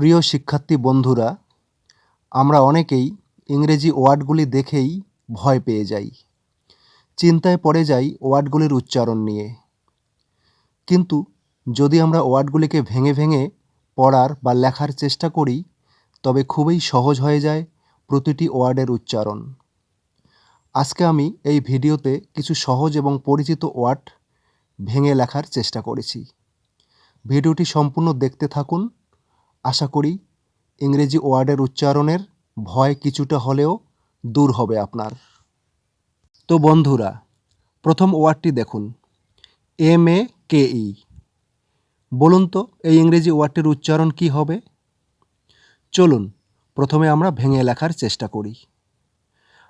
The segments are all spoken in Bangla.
প্রিয় শিক্ষার্থী বন্ধুরা, আমরা অনেকেই ইংরেজি ওয়ার্ডগুলি দেখেই ভয় পেয়ে যাই, চিন্তায় পড়ে যাই ওয়ার্ডগুলির উচ্চারণ নিয়ে। কিন্তু যদি আমরা ওয়ার্ডগুলিকে ভেঙে ভেঙে পড়ার বা লেখার চেষ্টা করি, তবে খুবই সহজ হয়ে যায় প্রতিটি ওয়ার্ডের উচ্চারণ। আজকে আমি এই ভিডিওতে কিছু সহজ এবং পরিচিত ওয়ার্ড ভেঙে লেখার চেষ্টা করেছি। ভিডিওটি সম্পূর্ণ দেখতে থাকুন আশা করি ইংরেজি ওয়ার্ডের উচ্চারণের ভয় কিছুটা হলেও দূর হবে আপনার। তো বন্ধুরা, প্রথম ওয়ার্ডটি দেখুন। M A K E. বলুন তো, এই ইংরেজি ওয়ার্ডটির উচ্চারণ কি হবে? চলুন, প্রথমে আমরা ভেঙে লেখার চেষ্টা করি।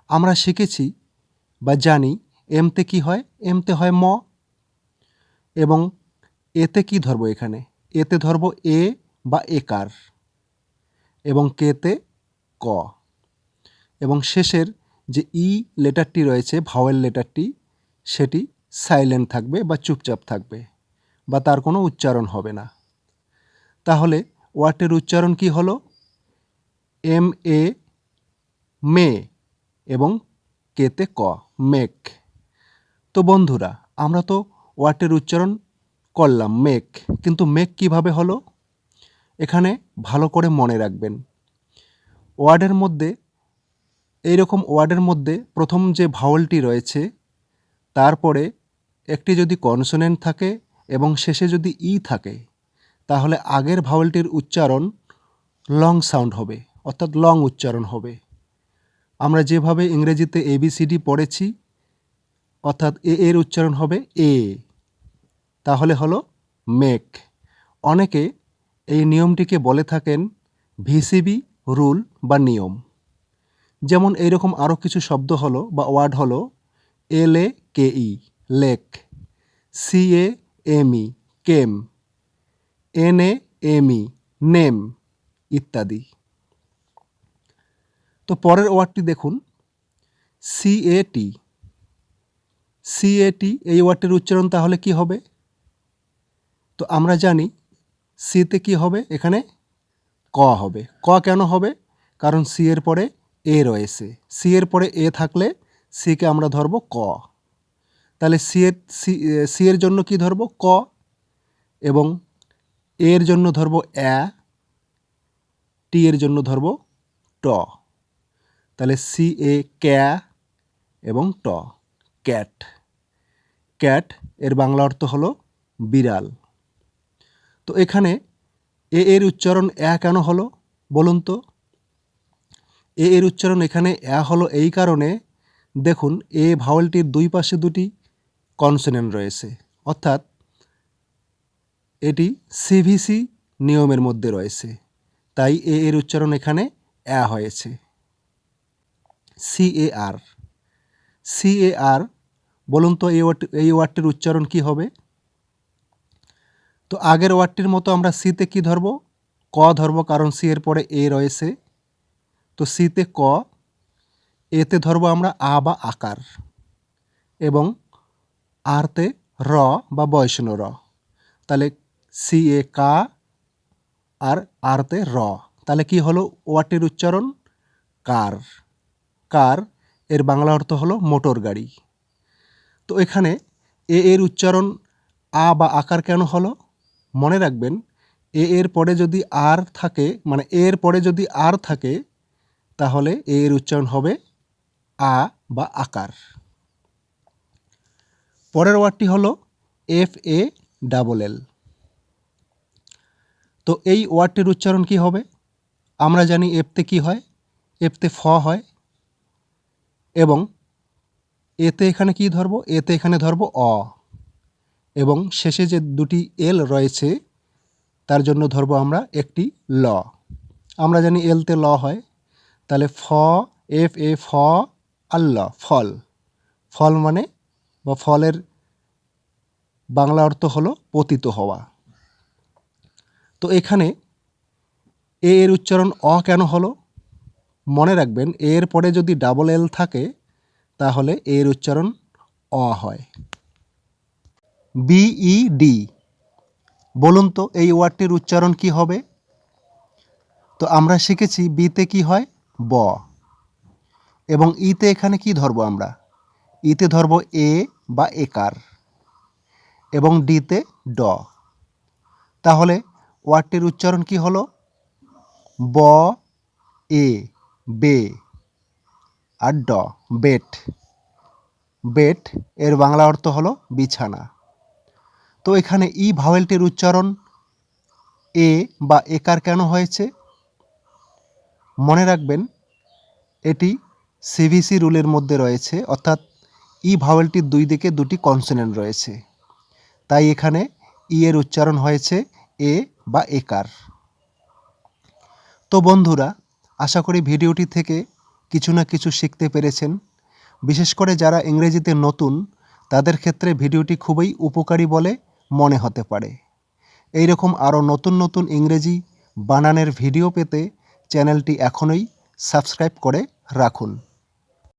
আমরা শিখেছি বা জানি এমতে কি হয়, এমতে হয় ম। এবং এতে কি ধরবো এখানে? এতে ধরবো এ বা একার, এবং কেতে ক। এবং শেষের যে ই লেটারটি রয়েছে, ভাওয়েল লেটারটি, সেটি সাইলেন্ট থাকবে বা চুপচাপ থাকবে বা তার কোনো উচ্চারণ হবে না। তাহলে ওয়ার্ডটির উচ্চারণ কি হলো? এম, এ, মে, এবং কেতে ক, মেক। তো বন্ধুরা, আমরা তো ওয়ার্ডটির উচ্চারণ করলাম, মেক, কিন্তু মেক কীভাবে হলো? এখানে ভালো করে মনে রাখবেন। ওয়ার্ডের মধ্যে, এইরকম ওয়ার্ডের মধ্যে প্রথম যে ভাওয়েলটি রয়েছে, তারপরে একটি যদি কনসোনেন্ট থাকে এবং শেষে যদি ই থাকে, তাহলে আগের ভাওয়েলটির উচ্চারণ লং সাউন্ড হবে, অর্থাৎ লং উচ্চারণ হবে। আমরা যেভাবে ইংরেজিতে এবিসিডি পড়েছি, অর্থাৎ এ এর উচ্চারণ হবে এ। তাহলে হলো মেক। অনেকে এই নিয়মটিকে বলে থাকেন ভিসিবি রুল বা নিয়ম। যেমন এইরকম আরও কিছু শব্দ হলো বা ওয়ার্ড হলো L A K E lake C A M E came N A M E name ইত্যাদি। তো পরের ওয়ার্ডটি দেখুন সি এ টি সি এ টি এই ওয়ার্ডটির উচ্চারণ তাহলে কি হবে? তো আমরা জানি সিতে কি হবে? এখানে ক হবে। ক কেন হবে? কারণ সি এর পরে এ রয়েছে। সি এর পরে এ থাকলে সিকে আমরা ধরব ক। তাহলে সি এর সি এর জন্য কি ধরব? ক। এবং এর জন্য ধরব অ্যা। টি এর জন্য ধরব ট। তাহলে সি এ ক্যা এবং ট। ক্যাট। ক্যাট এর বাংলা অর্থ হলো বিড়াল। তো এখানে এ এর উচ্চারণ অ্যা কেন হলো বলুন তো? এ এর উচ্চারণ এখানে অ্যা হলো এই কারণে, দেখুন, এ ভাওয়েলটির দুই পাশে দুটি কনসোনেন্ট রয়েছে, অর্থাৎ এটি সিভিসি নিয়মের মধ্যে রয়েছে, তাই এ এর উচ্চারণ এখানে অ্যা হয়েছে। সি এ আর সি এ আর বলুন তো এই ওয়ার্ড, এই ওয়ার্ডটির উচ্চারণ কি হবে? তো আগের ওয়ার্ডটির মতো আমরা সিতে কি ধরব? ক ধরব, কারণ সি এর পরে এ রয়েছে। তো সিতে ক, এতে ধরব আমরা আ বা আকার এবং আরতে র বা বয়সন র। তাহলে সি এ কা আর আরতে র। তাহলে কি হলো ওয়ার্ডটির উচ্চারণ? কার। কার, এর বাংলা অর্থ হলো মোটর গাড়ি। তো এখানে এ এর উচ্চারণ আ বা আকার কেন হলো? মনে রাখবেন, এ এর পরে যদি আর থাকে মানে এ এর পরে যদি আর থাকে, তাহলে এ এর উচ্চারণ হবে আ বা আকার। পরের ওয়ার্ডটি হলো এফ এ ডাবল এল। তো এই ওয়ার্ডটির উচ্চারণ কি হবে? আমরা জানি এফতে কি হয়, এফতে ফ হয়, এবং এতে এখানে কি ধরবো? এতে এখানে ধরবো অ। এবং শেষে যে দুটি এল রয়েছে, তার জন্য ধরবো আমরা একটি ল। আমরা জানি এলতে ল হয়, তাহলে ফ এফ এ ফ, আল্ল, ফল। ফল মানে বা ফলের বাংলা অর্থ হলো পতিত হওয়া। তো এখানে এ এর উচ্চারণ অ কেন হলো? মনে রাখবেন, এর পরে যদি ডাবল এল থাকে, তাহলে এর উচ্চারণ অ হয়। বিই ডি বলুন তো এই ওয়ার্ডটির উচ্চারণ কি হবে? তো আমরা শিখেছি বিতে কি হয়? ব। এবং ইতে এখানে কি ধরবো আমরা? ইতে ধরবো এ বা একার। এবং ডিতে ড। তাহলে ওয়ার্ডটির উচ্চারণ কি হলো? ব, এ, বে আর ড। বেট। বেট এর বাংলা অর্থ হলো বিছানা। তো এখানে ই ভাওয়েলটির উচ্চারণ এ বা একার কেন হয়েছে? মনে রাখবেন, এটি সিভিসি রুলের মধ্যে রয়েছে, অর্থাৎ ই ভাওয়েলটির দুই দিকে দুটি কনসোনেন্ট রয়েছে। তাই এখানে ই এর উচ্চারণ হয়েছে এ বা একার। তো বন্ধুরা, আশা করি ভিডিওটি থেকে কিছু না কিছু শিখতে পেরেছেন। বিশেষ করে যারা ইংরেজিতে নতুন, তাদের ক্ষেত্রে ভিডিওটি খুবই উপকারী বলে মনে হতে পারে। এই রকম আরও নতুন নতুন ইংরেজি বানানের ভিডিও পেতে চ্যানেলটি এখনই সাবস্ক্রাইব করে রাখুন।